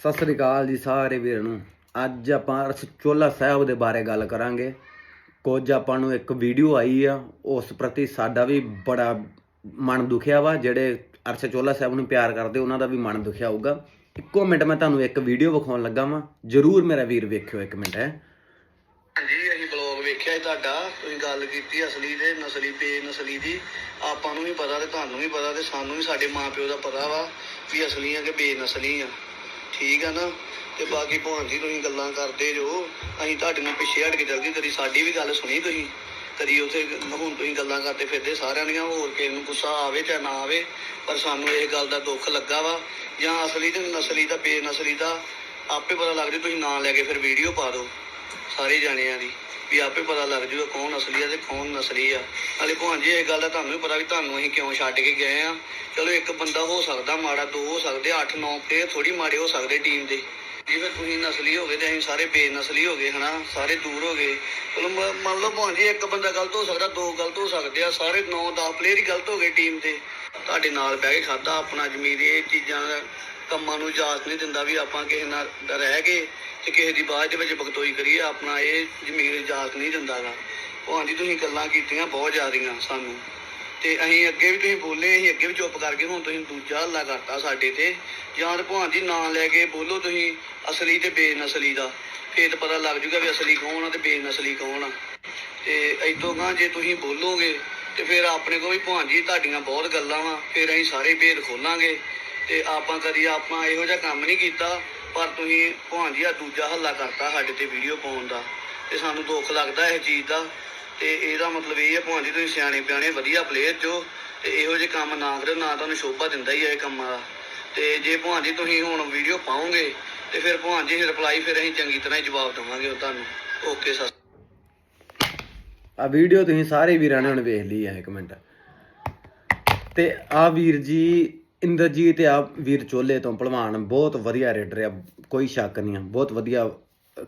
ਸਤਿ ਸ੍ਰੀ ਅਕਾਲ ਜੀ ਸਾਰੇ ਵੀਰਾਂ ਨੂੰ। ਅੱਜ ਆਪਾਂ ਅਰਸ ਚੋਲਾ ਸਾਹਿਬ ਦੇ ਬਾਰੇ ਗੱਲ ਕਰਾਂਗੇ। ਕੁਝ ਆਪਾਂ ਨੂੰ ਇੱਕ ਵੀਡੀਓ ਆਈ ਆ, ਉਸ ਪ੍ਰਤੀ ਸਾਡਾ ਵੀ ਬੜਾ ਮਨ ਦੁਖਿਆ ਵਾ, ਜਿਹੜੇ ਅਰਸ ਚੋਲਾ ਸਾਹਿਬ ਨੂੰ ਪਿਆਰ ਕਰਦੇ, ਉਹਨਾਂ ਦਾ ਵੀ ਮਨ ਦੁਖਿਆ ਹੋਊਗਾ। ਇੱਕੋ ਮਿੰਟ ਮੈਂ ਤੁਹਾਨੂੰ ਇੱਕ ਵੀਡੀਓ ਵਿਖਾਉਣ ਲੱਗਾ ਵਾਂ। ਜਰੂਰ ਮੇਰਾ ਵੀਰ ਵੇਖਿਓ ਇੱਕ ਮਿੰਟ, ਹੈ। ਜੀ ਅਸੀਂ ਬਲੌਗ ਵੇਖਿਆ ਤੁਹਾਡਾ। ਤੁਸੀਂ ਗੱਲ ਕੀਤੀ ਅਸਲੀ ਤੇ ਨਸਲੀ ਬੇਨਸਲੀ ਦੀ। ਆਪਾਂ ਨੂੰ ਵੀ ਪਤਾ ਤੇ ਤੁਹਾਨੂੰ ਵੀ ਪਤਾ ਤੇ ਸਾਨੂੰ ਵੀ ਸਾਡੇ ਮਾਪਿਓ ਦਾ ਪਤਾ ਵਾ ਵੀ ਅਸਲੀ ਆ ਕਿ ਬੇਨਸਲੀ ਆ। ਠੀਕ ਆ ਨਾ? ਤੇ ਬਾਕੀ ਭਾਣ ਜੀ, ਤੁਸੀਂ ਗੱਲਾਂ ਕਰਦੇ ਜੋ ਅਸੀਂ ਤੁਹਾਡੇ ਨਾਲ ਪਿੱਛੇ ਹਟ ਕੇ ਚੱਲ ਗਏ। ਕਦੀ ਸਾਡੀ ਵੀ ਗੱਲ ਸੁਣੀ ਤੁਸੀਂ? ਕਦੀ ਉਥੇ ਹੁਣ ਤੁਸੀਂ ਗੱਲਾਂ ਕਰਦੇ ਫਿਰਦੇ ਸਾਰਿਆਂ ਦੀਆਂ, ਹੋਰ ਕਿਸੇ ਨੂੰ ਗੁੱਸਾ ਆਵੇ ਜਾਂ ਨਾ ਆਵੇ, ਪਰ ਸਾਨੂੰ ਇਹ ਗੱਲ ਦਾ ਦੁੱਖ ਲੱਗਾ ਵਾ। ਜਾਂ ਅਸਲੀ ਤੇ ਨਸਲੀ ਦਾ, ਬੇਨਸਲੀ ਦਾ, ਆਪੇ ਪਤਾ ਲੱਗ ਤੁਸੀਂ ਨਾਂ ਲੈ ਕੇ ਫਿਰ ਵੀਡੀਓ ਪਾ ਦਿਓ। ਸਾਰੇ ਜਾਣਿਆਂ ਦੀ। ਵੀ ਆਪੇ ਪਤਾ ਲੱਗ ਜੂਗਾ ਕੌਣ ਅਸਲੀ ਆ ਤੇ ਕੌਣ ਨਸਲੀ ਆ। ਨਾਲੇ ਭਾਂਜੀ ਇਹ ਗੱਲ ਦਾ ਤੁਹਾਨੂੰ ਵੀ ਪਤਾ ਵੀ ਤੁਹਾਨੂੰ ਅਸੀਂ ਕਿਉਂ ਛੱਡ ਕੇ ਗਏ ਆ। ਚਲੋ ਇੱਕ ਬੰਦਾ ਹੋ ਸਕਦਾ ਮਾੜਾ, ਦੋ ਹੋ ਸਕਦੇ 8-9 ਪਲੇਅਰ ਥੋੜੀ ਮਾੜੇ ਹੋ ਸਕਦੇ ਟੀਮ ਦੇ। ਜੇ ਤੁਸੀਂ ਨਸਲੀ ਹੋ ਗਏ ਤੇ ਅਸੀਂ ਸਾਰੇ ਬੇਨਸਲੀ ਹੋ ਗਏ, ਹਨਾ? ਸਾਰੇ ਦੂਰ ਹੋ ਗਏ। ਚਲੋ ਮ- ਮੰਨ ਲਓ ਭਾਂਜੀ ਇੱਕ ਬੰਦਾ ਗਲਤ ਹੋ ਸਕਦਾ, ਦੋ ਗਲਤ ਹੋ ਸਕਦੇ ਆ। ਸਾਰੇ 9-10 ਪਲੇਅਰ ਹੀ ਗਲਤ ਹੋ ਗਏ ਟੀਮ ਦੇ। ਤੁਹਾਡੇ ਨਾਲ ਬਹਿ ਕੇ ਖਾਦਾ ਆਪਣਾ ਜ਼ਮੀਰ ਇਹ ਚੀਜ਼ਾਂ ਕੰਮਾਂ ਨੂੰ ਇਜਾਜ਼ਤ ਨਹੀਂ ਦਿੰਦਾ ਵੀ ਆਪਾਂ ਕਿਸੇ ਨਾਲ ਰਹਿ ਗਏ। ਤੇ ਕਿਸੇ ਦੀ ਬਾਅਦ ਦੇ ਵਿੱਚ ਬਗਤੋਈ ਕਰੀਏ, ਆਪਣਾ ਇਹ ਜ਼ਮੀਰ ਇਜਾਜ਼ਤ ਨਹੀਂ ਦਿੰਦਾਗਾ। ਉਹ ਹਾਂਜੀ ਤੁਸੀਂ ਗੱਲਾਂ ਕੀਤੀਆਂ ਬਹੁਤ ਜ਼ਿਆਦੀਆਂ ਸਾਨੂੰ। ਤੇ ਅਸੀਂ ਅੱਗੇ ਵੀ ਤੁਸੀਂ ਬੋਲੇ, ਅਸੀਂ ਅੱਗੇ ਵੀ ਚੁੱਪ ਕਰਕੇ, ਹੁਣ ਤੁਸੀਂ ਦੂਜਾ ਹੱਲਾ ਕਰਤਾ ਸਾਡੇ ਤੇ। ਜਾਂ ਤੇ ਭਾਂ ਜੀ ਨਾਂ ਲੈ ਕੇ ਬੋਲੋ ਤੁਸੀਂ, ਅਸਲੀ ਤੇ ਬੇਨਸਲੀ ਦਾ। ਫੇਰ ਤਾਂ ਪਤਾ ਲੱਗ ਜੂਗਾ ਵੀ ਅਸਲੀ ਕੌਣ ਆ ਤੇ ਬੇਨਸਲੀ ਕੌਣ ਆ। ਤੇ ਇਦੋਂ ਗਾਂ ਜੇ ਤੁਸੀਂ ਬੋਲੋਗੇ, ਤੇ ਫਿਰ ਆਪਣੇ ਕੋਲ ਵੀ ਭਾਂ ਜੀ ਤੁਹਾਡੀਆਂ ਬਹੁਤ ਗੱਲਾਂ ਵਾ, ਫਿਰ ਅਸੀਂ ਸਾਰੇ ਭੇਦ ਖੋਲਾਂਗੇ। ਤੇ ਆਪਾਂ ਕਦੀ ਆਪਾਂ ਇਹੋ ਜਿਹਾ ਕੰਮ ਨਹੀਂ ਕੀਤਾ ਪਰ ਤੁਸੀਂ ਭਾਂ ਦੂਜਾ ਹੱਲਾ ਕਰਤਾ ਸਾਡੇ ਤੇ ਵੀਡੀਓ ਪਾਉਣ ਦਾ ਤੇ ਸਾਨੂੰ ਦੁੱਖ ਲੱਗਦਾ ਇਸ ਚੀਜ਼ ਦਾ ਤੇ ਇਹਦਾ ਮਤਲਬ ਇਹ ਹੈ ਭਾਂ ਤੁਸੀਂ ਸਿਆਣੇ ਪਿਆਣੇ, ਵਧੀਆ ਪਲੇਅਰ ਜੋ ਤੇ ਇਹੋ ਜਿਹੇ ਕੰਮ ਨਾ ਕਰੋ, ਨਾ ਤੁਹਾਨੂੰ ਸ਼ੋਭਾ ਦਿੰਦਾ ਹੀ ਹੈ ਇਹ ਕੰਮਾਂ ਦਾ। ਤੇ ਜੇ ਭਾਂ ਜੀ ਤੁਸੀਂ ਹੁਣ ਵੀਡੀਓ ਪਾਓਗੇ ਤੇ ਫਿਰ ਭਾਂ ਜੀ ਰਿਪਲਾਈ ਫਿਰ ਅਸੀਂ ਚੰਗੀ ਤਰ੍ਹਾਂ ਹੀ ਜਵਾਬ ਦੇਵਾਂਗੇ ਉਹ ਤੁਹਾਨੂੰ। ਓਕੇ ਸਰ ਆ ਵੀਡੀਓ ਤੁਸੀਂ ਸਾਰੇ ਵੀਰਾਂ ਨੇ ਹੁਣ ਵੇਖ ਲਈ ਆ, ਇੱਕ ਤੇ ਆ ਵੀਰ ਜੀ ਇੰਦਰਜੀਤ ਆ ਵੀਰ ਚੋਲੇ ਤੋਂ ਪਹਿਲਵਾਨ ਬਹੁਤ ਵਧੀਆ ਰੇਡਰ ਆ, ਕੋਈ ਸ਼ੱਕ ਨਹੀਂ ਆ, ਬਹੁਤ ਵਧੀਆ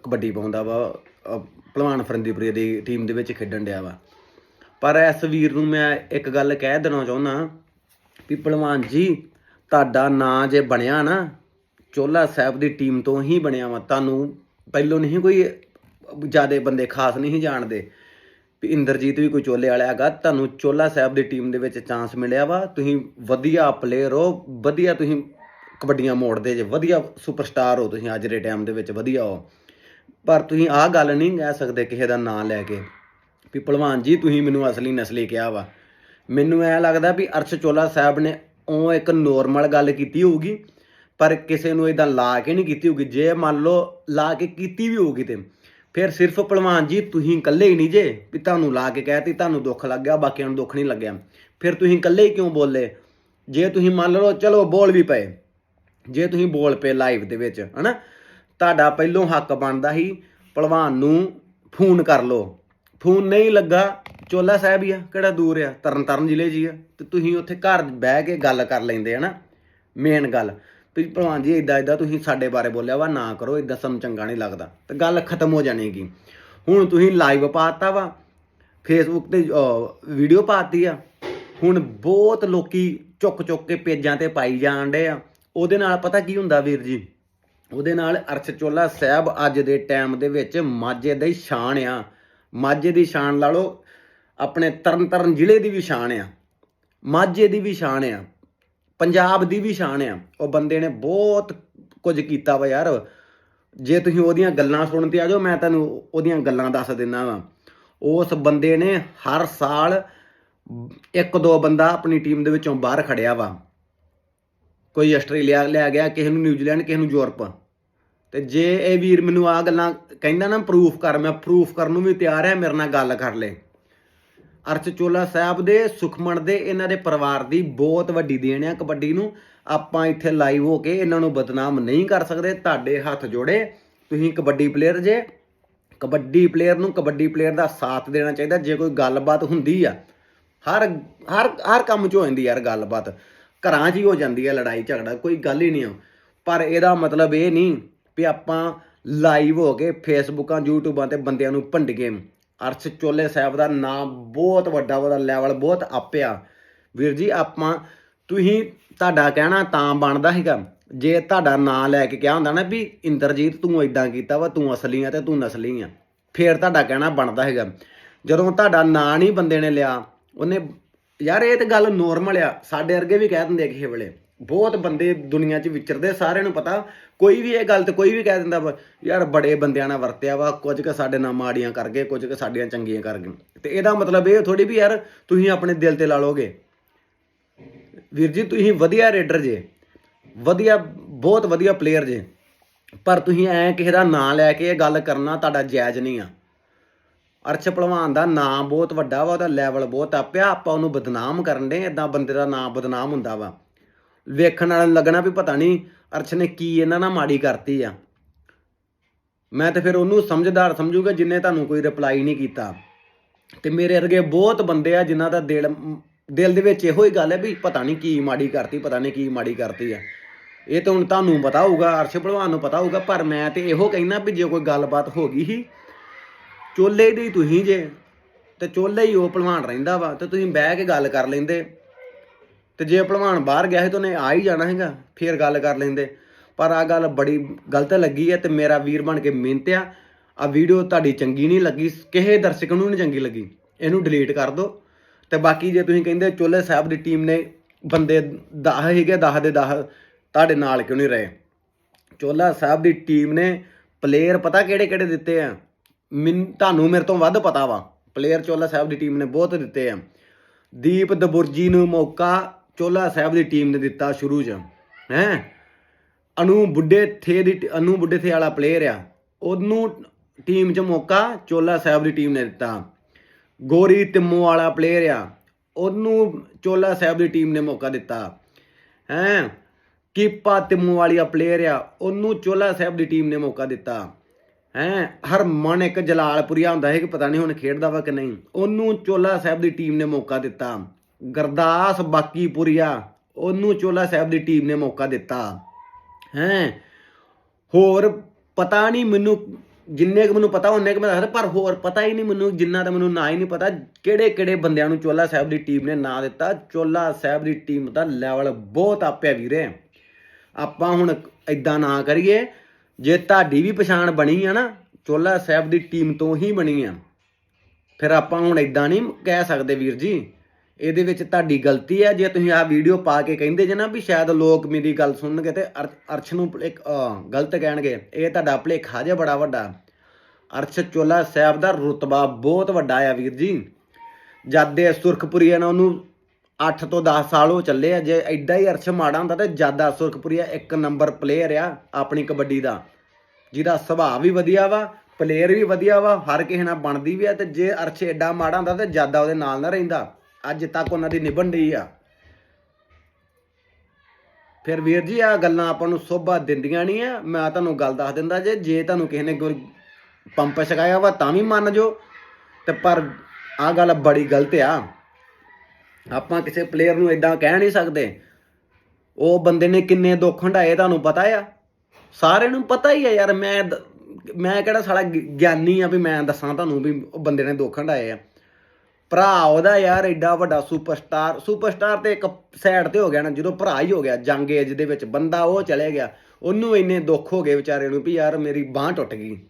ਕਬੱਡੀ ਪਾਉਂਦਾ ਵਾ ਅਹ ਪਹਿਲਵਾਨ ਫਰੰਦੀਪੁਰੀ ਦੀ ਟੀਮ ਦੇ ਵਿੱਚ ਖੇਡਣ ਡਿਆ ਵਾ। ਪਰ ਇਸ ਵੀਰ ਨੂੰ ਮੈਂ ਇੱਕ ਗੱਲ ਕਹਿ ਦੇਣਾ ਚਾਹੁੰਦਾ ਵੀ ਪਹਿਲਵਾਨ ਜੀ, ਤੁਹਾਡਾ ਨਾਂ ਜੇ ਬਣਿਆ ਨਾ, ਚੋਲਾ ਸਾਹਿਬ ਦੀ ਟੀਮ ਤੋਂ ਹੀ ਬਣਿਆ ਵਾ, ਤੁਹਾਨੂੰ ਪਹਿਲੋਂ ਨਹੀਂ ਕੋਈ ਜਿਆਦੇ ਬੰਦੇ ਖਾਸ ਨਹੀਂ ਜਾਣਦੇ। ਵੀ ਇੰਦਰਜੀਤ ਵੀ ਕੋਈ ਚੋਲੇ ਵਾਲਾ ਹੈਗਾ, ਤੁਹਾਨੂੰ ਚੋਲਾ ਸਾਹਿਬ ਦੀ ਟੀਮ ਦੇ ਵਿੱਚ ਚਾਂਸ ਮਿਲਿਆ ਵਾ। ਤੁਸੀਂ ਵਧੀਆ ਪਲੇਅਰ ਹੋ, ਵਧੀਆ ਤੁਸੀਂ ਕਬੱਡੀਆਂ ਮੋੜਦੇ ਜੇ, ਵਧੀਆ ਸੁਪਰਸਟਾਰ ਹੋ ਤੁਸੀਂ ਅੱਜ ਦੇ ਟਾਈਮ ਦੇ ਵਿੱਚ, ਵਧੀਆ ਹੋ। ਪਰ ਤੁਸੀਂ ਆਹ ਗੱਲ ਨਹੀਂ ਕਹਿ ਸਕਦੇ ਕਿਸੇ ਦਾ ਨਾਂ ਲੈ ਕੇ ਵੀ ਭਲਵਾਨ ਜੀ, ਤੁਸੀਂ ਮੈਨੂੰ ਅਸਲੀ ਨਸਲੀ ਕਿਹਾ ਵਾ। ਮੈਨੂੰ ਐ ਲੱਗਦਾ ਵੀ ਅਰਸ਼ ਚੋਲਾ ਸਾਹਿਬ ਨੇ ਉਹ ਇੱਕ ਨੋਰਮਲ ਗੱਲ ਕੀਤੀ ਹੋਊਗੀ, ਪਰ ਕਿਸੇ ਨੂੰ ਇਦਾਂ ਲਾ ਕੇ ਨਹੀਂ ਕੀਤੀ ਹੋਊਗੀ। ਜੇ ਮੰਨ ਲਓ ਲਾ ਕੇ ਕੀਤੀ ਵੀ ਹੋਊਗੀ ਤੇ ਫਿਰ ਸਿਰਫ ਭਲਵਾਨ ਜੀ, ਤੁਸੀਂ ਇਕੱਲੇ ਹੀ ਨਹੀਂ ਜੇ, ਵੀ ਤੁਹਾਨੂੰ ਲਾ ਕੇ ਕਹਿਤੀ, ਤੁਹਾਨੂੰ ਦੁੱਖ ਲੱਗ ਗਿਆ, ਬਾਕੀਆਂ ਨੂੰ ਦੁੱਖ ਨਹੀਂ ਲੱਗਿਆ। ਫਿਰ ਤੁਸੀਂ ਇਕੱਲੇ ਹੀ ਕਿਉਂ ਬੋਲੇ? ਜੇ ਤੁਸੀਂ ਮੰਨ ਲਓ, ਚਲੋ ਬੋਲ ਵੀ ਪਏ। ਜੇ ਤੁਸੀਂ ਬੋਲ ਪਏ ਲਾਈਵ ਦੇ ਵਿੱਚ, ਹਨਾ? ਤੁਹਾਡਾ ਪਹਿਲੋਂ ਹੱਕ ਬਣਦਾ ਸੀ, ਭਲਵਾਨ ਨੂੰ ਫੋਨ ਕਰ ਲਓ। ਫੋਨ ਨਹੀਂ ਲੱਗਾ, ਚੋਲਾ ਸਾਹਿਬ ਹੀ ਆ, ਕਿਹੜਾ ਦੂਰ ਆ? ਤਰਨਤਾਰਨ ਜ਼ਿਲ੍ਹੇ 'ਚ ਹੀ ਆ। ਤੇ ਤੁਸੀਂ ਉੱਥੇ ਘਰ ਬਹਿ ਕੇ ਗੱਲ ਕਰ ਲੈਂਦੇ, ਹਨਾ? ਮੇਨ ਗੱਲ। ਵੀ ਭਲਵਾਨ ਜੀ ਇਦਾਂ ਇਦਾਂ ਤੁਸੀਂ ਸਾਡੇ ਬਾਰੇ ਬੋਲਿਆ ਵਾ, ਨਾ ਕਰੋ ਇਦਾਂ ਸਾਨੂੰ ਚੰਗਾ ਨਹੀਂ ਲੱਗਦਾ। ਤੇ ਗੱਲ ਖਤਮ ਹੋ ਜਾਣੀਗੀ। ਹੁਣ ਤੁਸੀਂ ਲਾਈਵ ਪਾਤਾ ਵਾ ਫੇਸਬੁੱਕ ਤੇ ਵੀਡੀਓ ਪਾਤੀ ਆ। ਹੁਣ ਬਹੁਤ ਲੋਕੀ ਚੁੱਕ ਚੁੱਕ ਕੇ ਪੇਜਾਂ ਤੇ ਪਾਈ ਜਾਣ ਡੇ ਆ। ਉਹਦੇ ਨਾਲ ਪਤਾ ਕੀ ਹੁੰਦਾ ਵੀਰ ਜੀ? ਉਹਦੇ ਨਾਲ ਅਰਸ਼ਚੋਲਾ ਸਾਹਿਬ ਅੱਜ ਦੇ ਟਾਈਮ ਦੇ ਵਿੱਚ ਮਾਝੇ ਦੀ ਸ਼ਾਨ ਆ। ਮਾਝੇ ਦੀ ਸ਼ਾਨ ਲਾ ਲਓ, ਆਪਣੇ ਤਰਨਤਾਰਨ ਜ਼ਿਲ੍ਹੇ ਦੀ ਵੀ ਸ਼ਾਨ ਆ। ਮਾਝੇ ਦੀ ਵੀ ਸ਼ਾਨ ਆ। ਪੰਜਾਬ ਦੀ ਵੀ ਸ਼ਾਨ ਆ। ਉਹ ਬੰਦੇ ਨੇ ਬਹੁਤ ਕੁਝ ਕੀਤਾ ਵਾ ਯਾਰ। ਜੇ ਤੁਸੀਂ ਉਹਦੀਆਂ ਗੱਲਾਂ ਸੁਣਨ ਤੇ ਆ ਜਾਓ, ਮੈਂ ਤੁਹਾਨੂੰ ਉਹਦੀਆਂ ਗੱਲਾਂ ਦੱਸ ਦਿੰਦਾ ਵਾਂ। ਉਸ ਬੰਦੇ ਨੇ ਹਰ ਸਾਲ ਇੱਕ ਦੋ ਬੰਦਾ ਆਪਣੀ ਟੀਮ ਦੇ ਵਿੱਚੋਂ ਬਾਹਰ ਖੜਿਆ ਵਾ। ਕੋਈ ਆਸਟ੍ਰੇਲੀਆ ਲਿਆ ਗਿਆ, ਕਿਸੇ ਨੂੰ ਨਿਊਜ਼ੀਲੈਂਡ, ਕਿਸੇ ਨੂੰ ਯੂਰਪ। ਤੇ ਜੇ ਇਹ ਵੀਰ ਮੈਨੂੰ ਆ ਗੱਲਾਂ ਕਹਿੰਦਾ ਨਾ ਪ੍ਰੂਫ ਕਰ, ਮੈਂ ਪ੍ਰੂਫ ਕਰਨ ਨੂੰ ਵੀ ਤਿਆਰ ਹਾਂ ਮੇਰੇ ਨਾਲ ਗੱਲ ਕਰ ਲੈ। ਅਰਚਚੋਲਾ ਸਾਹਿਬ ਦੇ, ਸੁਖਮਣ ਦੇ, ਇਹਨਾਂ ਦੇ ਪਰਿਵਾਰ ਦੀ ਬਹੁਤ ਵੱਡੀ ਦੇਣ ਆ ਕਬੱਡੀ ਨੂੰ। ਆਪਾਂ ਇੱਥੇ ਲਾਈਵ ਹੋ ਕੇ ਇਹਨਾਂ ਨੂੰ ਬਦਨਾਮ ਨਹੀਂ ਕਰ ਸਕਦੇ, ਤੁਹਾਡੇ ਹੱਥ ਜੋੜੇ। ਤੁਸੀਂ ਕਬੱਡੀ ਪਲੇਅਰ ਜੇ, ਕਬੱਡੀ ਪਲੇਅਰ ਨੂੰ ਕਬੱਡੀ ਪਲੇਅਰ ਦਾ ਸਾਥ ਦੇਣਾ ਚਾਹੀਦਾ, ਜੇ ਕੋਈ ਗੱਲਬਾਤ ਹੁੰਦੀ ਆ, ਹਰ ਹਰ ਹਰ ਕੰਮ 'ਚ ਹੋ ਜਾਂਦੀ ਯਾਰ ਗੱਲਬਾਤ। ਘਰਾਂ 'ਚ ਹੀ ਹੋ ਜਾਂਦੀ ਹੈ ਲੜਾਈ ਝਗੜਾ, ਕੋਈ ਗੱਲ ਹੀ ਨਹੀਂ ਆ। ਪਰ ਇਹਦਾ ਮਤਲਬ ਇਹ ਨਹੀਂ ਵੀ ਆਪਾਂ ਲਾਈਵ ਹੋ ਕੇ ਫੇਸਬੁੱਕਾਂ ਯੂਟਿਊਬਾਂ ਤੇ ਬੰਦਿਆਂ ਨੂੰ ਭੰਡ ਭੰਡੀਏ। ਅਰਸ਼ ਚੋਲੇ ਸਾਹਿਬ ਦਾ ਨਾਮ ਬਹੁਤ ਵੱਡਾ, ਉਹਦਾ ਲੈਵਲ ਬਹੁਤ ਆਪਿਆ ਵੀਰ ਜੀ, ਆਪਾਂ ਤੁਸੀਂ ਤੁਹਾਡਾ ਕਹਿਣਾ ਤਾਂ ਬਣਦਾ ਹੈਗਾ ਜੇ ਤੁਹਾਡਾ ਨਾਂ ਲੈ ਕੇ ਕਿਹਾ ਹੁੰਦਾ ਨਾ ਵੀ ਇੰਦਰਜੀਤ ਤੂੰ ਇਦਾਂ ਕੀਤਾ ਵਾ, ਤੂੰ ਅਸਲੀ ਆ ਤੇ ਤੂੰ ਨਸਲੀ ਆ, ਫੇਰ ਤੁਹਾਡਾ ਕਹਿਣਾ ਬਣਦਾ ਹੈਗਾ ਜਦੋਂ ਤੁਹਾਡਾ ਨਾਂ ਨਹੀਂ ਬੰਦੇ ਨੇ ਲਿਆ, ਉਹਨੇ, ਯਾਰ ਇਹ ਤੇ ਗੱਲ ਨੋਰਮਲ ਆ, ਸਾਡੇ ਵਰਗੇ ਵੀ ਕਹਿ ਦਿੰਦੇ ਕਿਸੇ ਵੇਲੇ। ਬਹੁਤ ਬੰਦੇ ਦੁਨੀਆ 'ਚ ਵਿਚਰਦੇ ਸਾਰਿਆਂ ਨੂੰ ਪਤਾ। ਕੋਈ ਵੀ ਇਹ ਗੱਲ ਤੇ ਕੋਈ ਵੀ ਕਹਿ ਦਿੰਦਾ ਵਾ, ਯਾਰ ਬੜੇ ਬੰਦਿਆਂ ਨਾਲ ਵਰਤਿਆ ਵਾ ਕੁਝ ਕੁ ਸਾਡੇ ਨਾਲ ਮਾੜੀਆਂ ਕਰ ਗਏ ਕੁਝ ਕੁ ਸਾਡੀਆਂ ਚੰਗੀਆਂ ਕਰ ਗਏ। ਤੇ ਇਹਦਾ ਮਤਲਬ ਇਹ ਥੋੜੀ ਵੀ ਯਾਰ ਤੁਸੀਂ ਆਪਣੇ ਦਿਲ ਤੇ ਲਾ ਲੋਗੇ ਵੀਰ ਜੀ ਤੁਸੀਂ ਵਧੀਆ ਰੇਡਰ ਜੇ ਵਧੀਆ ਬਹੁਤ ਵਧੀਆ ਪਲੇਅਰ ਜੇ। ਪਰ ਤੁਸੀਂ ਐ ਕਿਸੇ ਦਾ ਨਾਂ ਲੈ ਕੇ ਇਹ ਗੱਲ ਕਰਨਾ ਤੁਹਾਡਾ ਜਾਇਜ਼ ਨਹੀਂ ਆ। ਅਰਸ਼ ਭਲਵਾਨ ਦਾ ਨਾਂ ਬਹੁਤ ਵੱਡਾ ਵਾ ਉਹਦਾ ਲੈਵਲ ਬਹੁਤ ਆਪਿਆ ਆਪਾਂ ਉਹਨੂੰ ਬਦਨਾਮ ਕਰਨ ਦੇ ਇਦਾਂ ਬੰਦੇ ਦਾ ਨਾਂ ਬਦਨਾਮ ਹੁੰਦਾ ਵਾ। ਵੇਖਣ ਵਾਲੇ ਨੂੰ ਲੱਗਣਾ ਵੀ ਪਤਾ ਨਹੀਂ ਅਰਸ਼ ਨੇ ਕੀ ਇਹਨਾਂ ਨਾਲ ਮਾੜੀ ਕਰਤੀ ਆ। ਮੈਂ ਤੇ ਫਿਰ ਉਹਨੂੰ ਸਮਝਦਾਰ ਸਮਝੂਗਾ ਜਿਨੇ ਤੁਹਾਨੂੰ ਕੋਈ ਰਿਪਲਾਈ ਨਹੀਂ ਕੀਤਾ। ਤੇ ਮੇਰੇ ਵਰਗੇ ਬਹੁਤ ਬੰਦੇ ਆ ਜਿਨ੍ਹਾਂ ਦਾ ਦਿਲ ਦਿਲ ਦੇ ਵਿੱਚ ਇਹੋ ਹੀ ਗੱਲ ਹੈ ਵੀ ਪਤਾ ਨਹੀਂ ਕੀ ਮਾੜੀ ਕਰਤੀ, ਪਤਾ ਨਹੀਂ ਕੀ ਮਾੜੀ ਕਰਤੀ ਆ। ਇਹ ਤਾਂ ਹੁਣ ਤੁਹਾਨੂੰ ਪਤਾ ਹੋਊਗਾ, ਅਰਸ਼ ਭਲਵਾਨ ਨੂੰ ਪਤਾ ਹੋਊਗਾ, ਪਰ ਮੈਂ ਤੇ ਇਹੋ ਕਹਿਣਾ ਵੀ ਜੇ ਕੋਈ ਗੱਲਬਾਤ ਹੋ ਗਈ ਸੀ, ਚੋਲੇ ਦੀ ਤੁਸੀਂ ਜੇ, ਤੇ ਚੋਲੇ ਹੀ ਉਹ ਭਲਵਾਨ ਰਹਿੰਦਾ ਵਾ, ਤੇ ਤੁਸੀਂ ਬਹਿ ਕੇ ਗੱਲ ਕਰ ਲੈਂਦੇ। ਤੇ ਜੇ ਭਲਵਾਨ ਬਾਹਰ ਗਿਆ ਸੀ ਤਾਂ ਉਹਨੇ ਆ ਹੀ ਜਾਣਾ ਹੈਗਾ ਫੇਰ ਗੱਲ ਕਰ ਲੈਂਦੇ। ਪਰ ਆ ਗੱਲ ਬੜੀ ਗਲਤ ਲੱਗੀ ਹੈ ਤੇ ਮੇਰਾ ਵੀਰ ਬਣ ਕੇ ਮਿਹਨਤ ਆ ਆ ਵੀਡੀਓ ਤੁਹਾਡੀ ਚੰਗੀ ਨਹੀਂ ਲੱਗੀ, ਕਿਸੇ ਦਰਸ਼ਕ ਨੂੰ ਨਹੀਂ ਚੰਗੀ ਲੱਗੀ। ਇਹਨੂੰ ਡਿਲੀਟ ਕਰ ਦਿਓ। ਤੇ ਬਾਕੀ ਜੇ ਤੁਸੀਂ ਕਹਿੰਦੇ ਚੋਲੇ ਸਾਹਿਬ ਦੀ ਟੀਮ ਨੇ ਬੰਦੇ 10 ਹੈਗੇ 10 ਦੇ 10 ਤੁਹਾਡੇ ਨਾਲ ਕਿਉਂ ਨਹੀਂ ਰਹੇ? ਚੋਲਾ ਸਾਹਿਬ ਦੀ ਟੀਮ ਨੇ ਪਲੇਅਰ ਪਤਾ ਕਿਹੜੇ ਕਿਹੜੇ ਦਿੱਤੇ ਆ? ਮੈਨ, ਤੁਹਾਨੂੰ ਮੇਰੇ ਤੋਂ ਵੱਧ ਪਤਾ ਵਾ। ਪਲੇਅਰ ਚੋਲਾ ਸਾਹਿਬ ਦੀ ਟੀਮ ਨੇ ਬਹੁਤ ਦਿੱਤੇ ਆ। ਦੀਪ ਦਬੁਰਜੀ ਨੂੰ ਮੌਕਾ ਚੋਲਾ ਸਾਹਿਬ ਦੀ ਟੀਮ ਨੇ ਦਿੱਤਾ ਸ਼ੁਰੂ 'ਚ, ਹੈ? ਅਨੂ ਬੁੱਢੇ ਥੇ ਦੀ ਅਨੂ ਬੁੱਢੇ ਥੇ ਵਾਲਾ ਪਲੇਅਰ ਆ। ਉਹਨੂੰ ਟੀਮ 'ਚ ਮੌਕਾ ਚੋਲਾ ਸਾਹਿਬ ਦੀ ਟੀਮ ਨੇ ਦਿੱਤਾ। ਗੋਰੀ ਤਿੰਮੋ ਵਾਲਾ ਪਲੇਅਰ ਆ। ਉਹਨੂੰ ਚੋਲਾ ਸਾਹਿਬ ਦੀ ਟੀਮ ਨੇ ਮੌਕਾ ਦਿੱਤਾ। ਹੈ? ਕੀਪਾ ਤਿੰਮੋ ਵਾਲੀਆ ਪਲੇਅਰ ਆ। ਉਹਨੂੰ ਚੋਲਾ ਸਾਹਿਬ ਦੀ ਟੀਮ ਨੇ ਮੌਕਾ ਦਿੱਤਾ। ਹੈ? ਹਰਮਨ ਇੱਕ ਜਲਾਲਪੁਰੀਆ ਹੁੰਦਾ ਹੈ ਕਿ ਪਤਾ ਨਹੀਂ ਹੁਣ ਖੇਡਦਾ ਵਾ ਕਿ ਨਹੀਂ। ਉਹਨੂੰ ਚੋਲਾ ਸਾਹਿਬ ਦੀ ਟੀਮ ਨੇ ਮੌਕਾ ਦਿੱਤਾ। ਗਰਦਾਸ ਬਾਕੀਪੁਰੀਆ, ਉਹਨੂੰ ਚੋਲਾ ਸਾਹਿਬ ਦੀ ਟੀਮ ਨੇ ਮੌਕਾ ਦਿੱਤਾ। ਹੈ? ਹੋਰ ਪਤਾ ਨਹੀਂ ਮੈਨੂੰ, ਜਿੰਨੇ ਕੁ ਮੈਨੂੰ ਪਤਾ ਉਹਨੇ ਕੁ ਮੈਂ ਦੱਸਦਾ ਪਰ ਹੋਰ ਪਤਾ ਹੀ ਨਹੀਂ ਮੈਨੂੰ, ਜਿੰਨਾ ਦਾ ਮੈਨੂੰ ਨਾਂ ਹੀ ਨਹੀਂ ਪਤਾ ਕਿਹੜੇ ਕਿਹੜੇ ਬੰਦਿਆਂ ਨੂੰ ਚੋਲਾ ਸਾਹਿਬ ਦੀ ਟੀਮ ਨੇ ਨਾਂ ਦਿੱਤਾ। ਚੋਲਾ ਸਾਹਿਬ ਦੀ ਟੀਮ ਦਾ ਲੈਵਲ ਬਹੁਤ ਆਪਿਆ ਵੀਰੇ। ਆਪਾਂ ਹੁਣ ਇਦਾਂ ਨਾ ਕਰੀਏ, ਜੇ ਤੁਹਾਡੀ ਵੀ ਪਛਾਣ ਬਣੀ ਆ ਨਾ ਚੋਲਾ ਸਾਹਿਬ ਦੀ ਟੀਮ ਤੋਂ ਹੀ ਬਣੀ ਆ। ਫਿਰ ਆਪਾਂ ਹੁਣ ਇਦਾਂ ਨਹੀਂ ਕਹਿ ਸਕਦੇ ਵੀਰ ਜੀ। ਇਹਦੇ ਵਿੱਚ ਤੁਹਾਡੀ ਗਲਤੀ ਹੈ, ਜੇ ਤੁਸੀਂ ਆਹ ਵੀਡੀਓ ਪਾ ਕੇ ਕਹਿੰਦੇ ਜੇ ਨਾ ਵੀ ਸ਼ਾਇਦ ਲੋਕ ਮੇਰੀ ਗੱਲ ਸੁਣਨਗੇ ਤੇ ਅਰ- ਅਰਸ਼ ਨੂੰ ਇੱਕ ਗਲਤ ਕਹਿਣਗੇ, ਇਹ ਤੁਹਾਡਾ ਭੁਲੇਖਾ ਜਿਹਾ ਬੜਾ ਵੱਡਾ। ਅਰਸ਼ ਚੋਲਾ ਸਾਹਿਬ ਦਾ ਰੁਤਬਾ ਬਹੁਤ ਵੱਡਾ ਆ ਵੀਰ ਜੀ। ਜਦ ਦੇ ਸੁਰਖਪੁਰੀਆ ਨਾਲ ਉਹਨੂੰ 8 ਤੋਂ 10 ਸਾਲ ਹੋ ਚੱਲੇ ਆ, ਜੇ ਐਡਾ ਹੀ ਅਰਸ਼ ਮਾੜਾ ਹੁੰਦਾ ਤੇ ਜ਼ਿਆਦਾ ਸੁਰਖਪੁਰੀਆ ਇੱਕ ਨੰਬਰ ਪਲੇਅਰ ਆ ਆਪਣੀ ਕਬੱਡੀ ਦਾ, ਜਿਹਦਾ ਸੁਭਾਅ ਵੀ ਵਧੀਆ ਵਾ ਪਲੇਅਰ ਵੀ ਵਧੀਆ ਵਾ, ਹਰ ਕਿਸੇ ਨਾਲ ਬਣਦੀ ਵੀ ਆ ਤੇ ਜੇ ਅਰਸ਼ ਐਡਾ ਮਾੜਾ ਹੁੰਦਾ ਤੇ ਜ਼ਿਆਦਾ ਉਹਦੇ ਨਾਲ ਨਾ ਰਹਿੰਦਾ। ਅੱਜ ਤੱਕ ਉਹਨਾਂ ਦੀ ਨਿਭਣ ਡਈ ਆ। ਫਿਰ ਵੀਰ ਜੀ ਆ ਗੱਲਾਂ ਆਪਾਂ ਨੂੰ ਸੋਭਾ ਦਿੰਦੀਆਂ ਨਹੀਂ ਆ। ਮੈਂ ਤੁਹਾਨੂੰ ਗੱਲ ਦੱਸ ਦਿੰਦਾ ਜੇ ਜੇ ਤੁਹਾਨੂੰ ਕਿਸੇ ਨੇ ਗੁਰ ਪੰਪ ਛਕਾਇਆ ਵਾ, ਤਾਂ ਵੀ ਮੰਨ ਜੋ ਤੇ ਪਰ ਆ ਗੱਲ ਬੜੀ ਗਲਤ ਆ। ਆਪਾਂ ਕਿਸੇ ਪਲੇਅਰ ਨੂੰ ਇਦਾਂ ਕਹਿ ਨਹੀਂ ਸਕਦੇ। ਉਹ ਬੰਦੇ ਨੇ ਕਿੰਨੇ ਦੁੱਖ ਹੰਡਾਏ ਤੁਹਾਨੂੰ ਪਤਾ ਆ? ਸਾਰਿਆਂ ਨੂੰ ਪਤਾ ਹੀ ਆ ਯਾਰ, ਮੈਂ ਮੈਂ ਕਿਹੜਾ ਸਾਲਾ ਗਿਆਨੀ ਆ ਵੀ ਮੈਂ ਦੱਸਾਂ ਤੁਹਾਨੂੰ ਵੀ ਉਹ ਬੰਦੇ ਨੇ ਦੁੱਖ ਹੰਡਾਏ ਆ। ਭਰਾ ਉਹਦਾ ਯਾਰ ਐਡਾ ਵੱਡਾ ਸੁਪਰਸਟਾਰ ਸੁਪਰਸਟਾਰ ਤੇ ਇੱਕ ਸਾਈਡ ਤੇ ਹੋ ਗਿਆ ਨਾ, ਜਦੋਂ ਭਰਾ ਹੀ ਹੋ ਗਿਆ, ਜੰਗ ਏਜ ਦੇ ਵਿੱਚ ਬੰਦਾ ਉਹ ਚਲੇ ਗਿਆ, ਉਹਨੂੰ ਇੰਨੇ ਦੁੱਖ ਹੋ ਗਏ ਵਿਚਾਰੇ ਨੂੰ ਵੀ ਯਾਰ ਮੇਰੀ ਬਾਹ ਟੁੱਟ ਗਈ।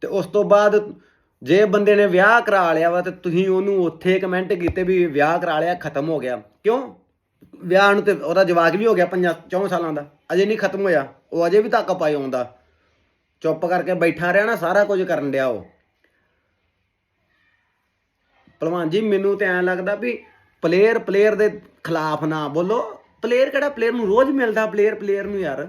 ਤੇ ਉਸ ਤੋਂ ਬਾਅਦ ਜੇ ਬੰਦੇ ਨੇ ਵਿਆਹ ਕਰਾ ਲਿਆ ਵਾ ਤੇ ਤੁਸੀਂ ਉਹਨੂੰ ਉੱਥੇ ਕਮੈਂਟ ਕੀਤੇ ਵੀ ਵਿਆਹ ਕਰਾ ਲਿਆ, ਖਤਮ ਹੋ ਗਿਆ। ਕਿਉਂ? ਵਿਆਹ ਨੂੰ ਤੇ ਉਹਦਾ ਜਵਾਕ ਵੀ ਹੋ ਗਿਆ 5 4 ਸਾਲਾਂ ਦਾ, ਅਜੇ ਨਹੀਂ ਖਤਮ ਹੋਇਆ, ਉਹ ਅਜੇ ਵੀ ਤੱਕ ਪਾਈ ਆਉਂਦਾ। ਚੁੱਪ ਕਰਕੇ ਬੈਠਾ ਰਿਹਾ ਨਾ ਸਾਰਾ ਕੁਝ ਕਰਨ ਡਿਆ ਉਹ। ਭਲਵਾਨ ਜੀ, ਮੈਨੂੰ ਤੇ ਐਂ ਲੱਗਦਾ ਵੀ ਪਲੇਅਰ ਪਲੇਅਰ ਦੇ ਖਿਲਾਫ ਨਾ ਬੋਲੋ। ਪਲੇਅਰ ਕਿਹੜਾ? ਪਲੇਅਰ ਨੂੰ ਰੋਜ਼ ਮਿਲਦਾ ਪਲੇਅਰ ਪਲੇਅਰ ਨੂੰ ਯਾਰ।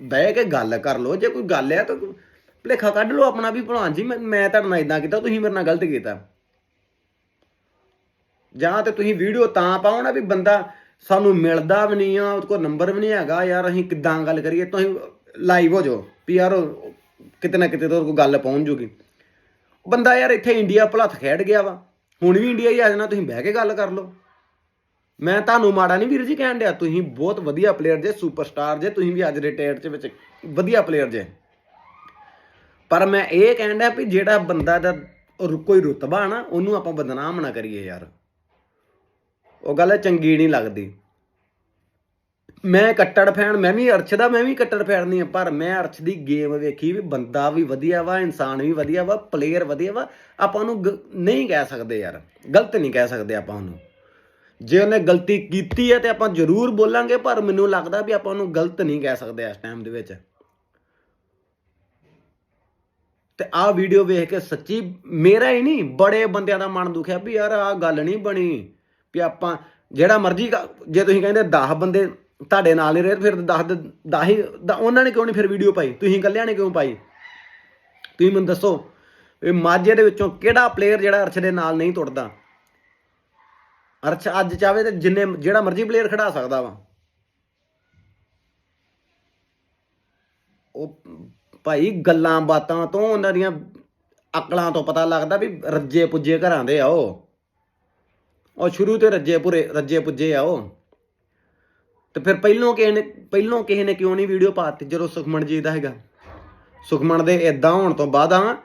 ਬਹਿ ਕੇ ਗੱਲ ਕਰ ਲਓ, ਜੇ ਕੋਈ ਗੱਲ ਹੈ ਤਾਂ ਭੁਲੇਖਾ ਕੱਢ ਲਓ ਆਪਣਾ ਵੀ। ਭਲਵਾਨ ਜੀ, ਮੈਂ ਮੈਂ ਤੁਹਾਡੇ ਨਾਲ ਇਦਾਂ ਕੀਤਾ, ਤੁਸੀਂ ਮੇਰੇ ਨਾਲ ਗਲਤ ਕੀਤਾ। ਜਾਂ ਤੇ ਤੁਸੀਂ ਵੀਡੀਓ ਤਾਂ ਪਾਓ ਨਾ ਵੀ ਬੰਦਾ ਸਾਨੂੰ ਮਿਲਦਾ ਵੀ ਨਹੀਂ ਆ, ਉਹਦੇ ਕੋਲ ਨੰਬਰ ਵੀ ਨਹੀਂ ਹੈਗਾ। ਯਾਰ ਅਸੀਂ ਕਿੱਦਾਂ ਗੱਲ ਕਰੀਏ? ਤੁਸੀਂ ਲਾਈਵ ਹੋ ਜਾਓ, ਵੀ ਯਾਰ ਕਿਤੇ ਨਾ ਕਿਤੇ ਤੋਂ ਕੋਈ ਗੱਲ ਪਹੁੰਚ ਜੂਗੀ। ਬੰਦਾ ਯਾਰ ਇੱਥੇ ਇੰਡੀਆ ਭੁਲੱਥ ਖੇਡ ਗਿਆ ਵਾ। ਹੁਣ ਵੀ ਇੰਡੀਆ ਹੀ ਆ ਜਾਣਾ, ਤੁਸੀਂ ਬਹਿ ਕੇ ਗੱਲ ਕਰ ਲਓ। ਮੈਂ ਤੁਹਾਨੂੰ ਮਾੜਾ ਨਹੀਂ ਵੀਰ ਜੀ ਕਹਿਣ ਡਿਆ, ਤੁਸੀਂ ਬਹੁਤ ਵਧੀਆ ਪਲੇਅਰ ਜੇ ਸੁਪਰਸਟਾਰ ਜੇ, ਤੁਸੀਂ ਵੀ ਅੱਜ ਦੇ ਟੇਟ ਚ ਵਿੱਚ ਵਧੀਆ ਪਲੇਅਰ ਜੇ। ਪਰ ਮੈਂ ਇਹ ਕਹਿਣ ਡਿਆ ਵੀ ਜਿਹੜਾ ਬੰਦਾ ਦਾ ਰੁ- ਕੋਈ ਰੁਤਬਾ ਨਾ, ਉਹਨੂੰ ਆਪਾਂ ਬਦਨਾਮ ਨਾ ਕਰੀਏ ਯਾਰ। ਉਹ ਗੱਲ ਚੰਗੀ ਨਹੀਂ ਲੱਗਦੀ। ਮੈਂ ਕੱਟੜ ਫੈਨ, ਮੈਂ ਵੀ ਅਰਸ਼ ਦਾ, ਮੈਂ ਵੀ ਕੱਟੜ ਫੈਨ ਨਹੀਂ ਹਾਂ ਪਰ ਮੈਂ ਅਰਸ਼ ਦੀ ਗੇਮ ਵੇਖੀ ਵੀ ਬੰਦਾ ਵੀ ਵਧੀਆ ਵਾ, ਇਨਸਾਨ ਵੀ ਵਧੀਆ ਵਾ ਪਲੇਅਰ ਵਧੀਆ ਵਾ, ਆਪਾਂ ਉਹਨੂੰ ਗ- ਨਹੀਂ ਕਹਿ ਸਕਦੇ ਯਾਰ, ਗਲਤ ਨਹੀਂ ਕਹਿ ਸਕਦੇ ਆਪਾਂ ਉਹਨੂੰ। ਜੇ ਉਹਨੇ ਗਲਤੀ ਕੀਤੀ ਹੈ ਤੇ ਆਪਾਂ ਜ਼ਰੂਰ ਬੋਲਾਂਗੇ, ਪਰ ਮੈਨੂੰ ਲੱਗਦਾ ਵੀ ਆਪਾਂ ਉਹਨੂੰ ਗਲਤ ਨਹੀਂ ਕਹਿ ਸਕਦੇ ਇਸ ਟਾਈਮ ਦੇ ਵਿੱਚ। ਤੇ ਆਹ ਵੀਡੀਓ ਵੇਖ ਕੇ ਸੱਚੀ ਮੇਰਾ ਹੀ ਨਹੀਂ, ਬੜੇ ਬੰਦਿਆਂ ਦਾ ਮਨ ਦੁਖਿਆ ਵੀ ਯਾਰ ਆਹ ਗੱਲ ਨਹੀਂ ਬਣੀ, ਵੀ ਆਪਾਂ ਜਿਹੜਾ ਮਰਜ਼ੀ ਜੇ ਤੁਸੀਂ ਕਹਿੰਦੇ 10 ਬੰਦੇ ਤੁਹਾਡੇ ਨਾਲ ਹੀ ਰਹੇ, ਫਿਰ 10 10 ਹੀ ਦ- ਉਹਨਾਂ ਨੇ ਕਿਉਂ ਨਹੀਂ ਫਿਰ ਵੀਡੀਓ ਪਾਈ? ਤੁਸੀਂ ਇਕੱਲਿਆਂ ਨੇ ਕਿਉਂ ਪਾਈ? ਤੁਸੀਂ ਮੈਨੂੰ ਦੱਸੋ ਇਹ ਮਾਝੇ ਦੇ ਵਿੱਚੋਂ ਕਿਹੜਾ ਪਲੇਅਰ ਜਿਹੜਾ ਅਰਸ਼ ਦੇ ਨਾਲ ਨਹੀਂ ਤੁਰਦਾ? ਅਰਸ਼ ਅੱਜ ਚਾਵੇ ਤੇ ਜਿੰਨੇ, ਜਿਹੜਾ ਮਰਜ਼ੀ ਪਲੇਅਰ ਖੜਾ ਸਕਦਾ ਵਾ। ਉਹ ਭਾਈ ਗੱਲਾਂ ਬਾਤਾਂ ਤੋਂ ਉਹਨਾਂ ਦੀਆਂ ਅਕਲਾਂ ਤੋਂ ਪਤਾ ਲੱਗਦਾ ਵੀ ਰੱਜੇ ਪੁੱਜੇ ਘਰਾਂ ਦੇ ਆ ਉਹ। ਉਹ ਸ਼ੁਰੂ ਤੇ ਰੱਜੇ ਪੁਰੇ, ਰੱਜੇ ਪੁੱਜੇ ਆ ਉਹ। ਤੇ ਫਿਰ ਪਹਿਲੋਂ ਕਿਸੇ ਨੇ ਪਹਿਲੋਂ ਕਿਸੇ ਨੇ ਕਿਉਂ ਨਹੀਂ ਵੀਡੀਓ ਪਾਤੀ? ਜਦੋਂ ਸੁਖਮਨ ਜੀ ਦਾ ਹੈਗਾ। ਸੁਖਮਨ ਦੇ ਇਦਾਂ ਹੋਣ ਤੋਂ ਬਾਅਦ ਆ,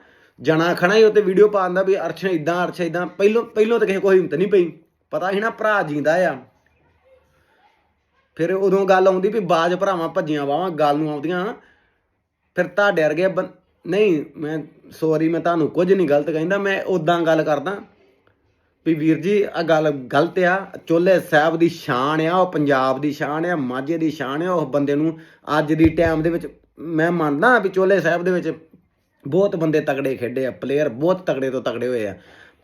ਜਣਾ ਖਣਾ ਹੀ ਉੱਤੇ ਵੀਡੀਓ ਪਾਉਂਦਾ ਵੀ ਅਰਸ਼ ਇਦਾਂ ਅਰਸ਼ ਇਦਾਂ ਪਹਿਲੋਂ ਪਹਿਲੋਂ ਤਾਂ ਕਿਸੇ ਕੋਈ ਹਿੰਮਤ ਨਹੀਂ ਪਈ। ਪਤਾ ਸੀ ਨਾ ਭਰਾ ਜਿੰਦਾ ਆ। ਫਿਰ ਉਦੋਂ ਗੱਲ ਆਉਂਦੀ ਵੀ ਬਾਜ ਭਰਾਵਾਂ ਭੱਜੀਆਂ ਵਾਵਾਂ ਗੱਲ ਨੂੰ ਆਉਂਦੀਆਂ। ਫਿਰ ਤੁਹਾਡੇ ਵਰਗੇ ਬੰ- ਨਹੀਂ, ਮੈਂ ਸੌਰੀ ਮੈਂ ਤੁਹਾਨੂੰ ਕੁਝ ਨਹੀਂ ਗਲਤ ਕਹਿੰਦਾ, ਮੈਂ ਉਦਾਂ ਗੱਲ ਕਰਦਾ। ਵੀ ਵੀਰ ਜੀ ਆ ਗੱਲ ਗਲਤ ਆ। ਚੋਲੇ ਸਾਹਿਬ ਦੀ ਸ਼ਾਨ ਆ, ਉਹ ਪੰਜਾਬ ਦੀ ਸ਼ਾਨ ਆ, ਮਾਝੇ ਦੀ ਸ਼ਾਨ ਆ, ਉਹ ਬੰਦੇ ਨੂੰ ਅੱਜ ਦੀ ਟਾਈਮ ਦੇ ਵਿੱਚ ਮੈਂ ਮੰਨਦਾ ਵੀ ਚੋਲੇ ਸਾਹਿਬ ਦੇ ਵਿੱਚ ਬਹੁਤ ਬੰਦੇ ਤਕੜੇ ਖੇਡੇ ਆ ਪਲੇਅਰ ਬਹੁਤ ਤਕੜੇ ਤੋਂ ਤਕੜੇ ਹੋਏ ਆ।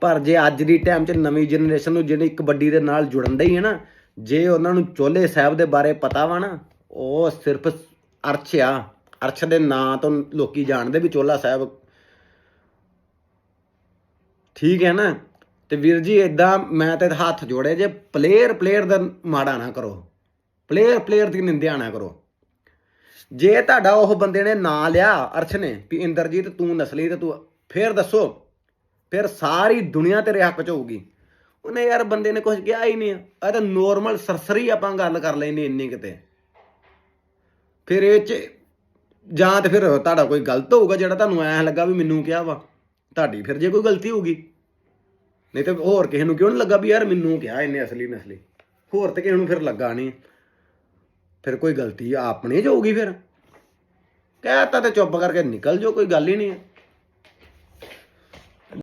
ਪਰ ਜੇ ਅੱਜ ਦੀ ਟਾਈਮ 'ਚ ਨਵੀਂ ਜਨਰੇਸ਼ਨ ਨੂੰ ਜਿਹੜੀ ਕਬੱਡੀ ਦੇ ਨਾਲ ਜੁੜਨ ਦੇ ਹੀ ਹੈ ਨਾ, ਜੇ ਉਹਨਾਂ ਨੂੰ ਚੋਲੇ ਸਾਹਿਬ ਦੇ ਬਾਰੇ ਪਤਾ ਵਾ ਨਾ, ਉਹ ਸਿਰਫ ਅਰਸ਼ ਆ। ਅਰਸ਼ ਦੇ ਨਾਂ ਤੋਂ ਲੋਕੀ ਜਾਣਦੇ ਵੀ ਚੋਲਾ ਸਾਹਿਬ ਠੀਕ ਹੈ ਨਾ। ਤੇ ਵੀਰ ਜੀ ਇਦਾਂ ਮੈਂ ਤੇ ਹੱਥ ਜੋੜੇ ਜੇ ਪਲੇਅਰ ਪਲੇਅਰ ਦਾ ਮਾੜਾ ਨਾ ਕਰੋ। ਪਲੇਅਰ ਪਲੇਅਰ ਦੀ ਨਿੰਦਿਆ ਨਾ ਕਰੋ। ਜੇ ਤੁਹਾਡਾ ਉਹ ਬੰਦੇ ਨੇ ਨਾਂ ਲਿਆ ਅਰਸ਼ ਨੇ, ਵੀ ਇੰਦਰਜੀਤ ਤੂੰ ਨਸਲੀ ਤੇ ਤੂੰ, ਫੇਰ ਦੱਸੋ, ਫਿਰ ਸਾਰੀ ਦੁਨੀਆ ਤੇਰੇ ਹੱਕ ਚ ਹੋਊਗੀ। ਉਹਨੇ ਯਾਰ ਬੰਦੇ ਨੇ ਕੁਝ ਕਿਹਾ ਹੀ ਨਹੀਂ ਆ। ਤਾਂ ਨੋਰਮਲ ਸਰਸਰੀ ਆਪਾਂ ਗੱਲ ਕਰ ਲੈਣੀ ਇੰਨੀ ਕਿਤੇ ਫਿਰ ਇਹ ਚ, ਜਾਂ ਤੇ ਫਿਰ ਤੁਹਾਡਾ ਕੋਈ ਗਲਤ ਹੋਊਗਾ ਜਿਹੜਾ ਤੁਹਾਨੂੰ ਐਂ ਲੱਗਾ ਵੀ ਮੈਨੂੰ ਕਿਹਾ ਵਾ। ਤੁਹਾਡੀ ਫਿਰ ਜੇ ਕੋਈ ਗਲਤੀ ਹੋਊਗੀ। ਨਹੀਂ ਤੇ ਹੋਰ ਕਿਸੇ ਨੂੰ ਕਿਉਂ ਨਹੀਂ ਲੱਗਾ ਵੀ ਯਾਰ ਮੈਨੂੰ ਕਿਹਾ ਇਹਨੇ ਅਸਲੀ ਨਸਲੀ? ਹੋਰ ਤੇ ਕਿਸੇ ਨੂੰ ਫਿਰ ਲੱਗਾ ਨਹੀਂ ਫਿਰ ਕੋਈ ਗਲਤੀ ਆਪਣੇ ਜਾਊਗੀ ਹੋਊਗੀ ਫਿਰ। ਕਹਿਤਾ ਤੇ ਚੁੱਪ ਕਰਕੇ ਨਿਕਲ ਜਾਓ, ਕੋਈ ਗੱਲ ਹੀ ਨਹੀਂ ਹੈ।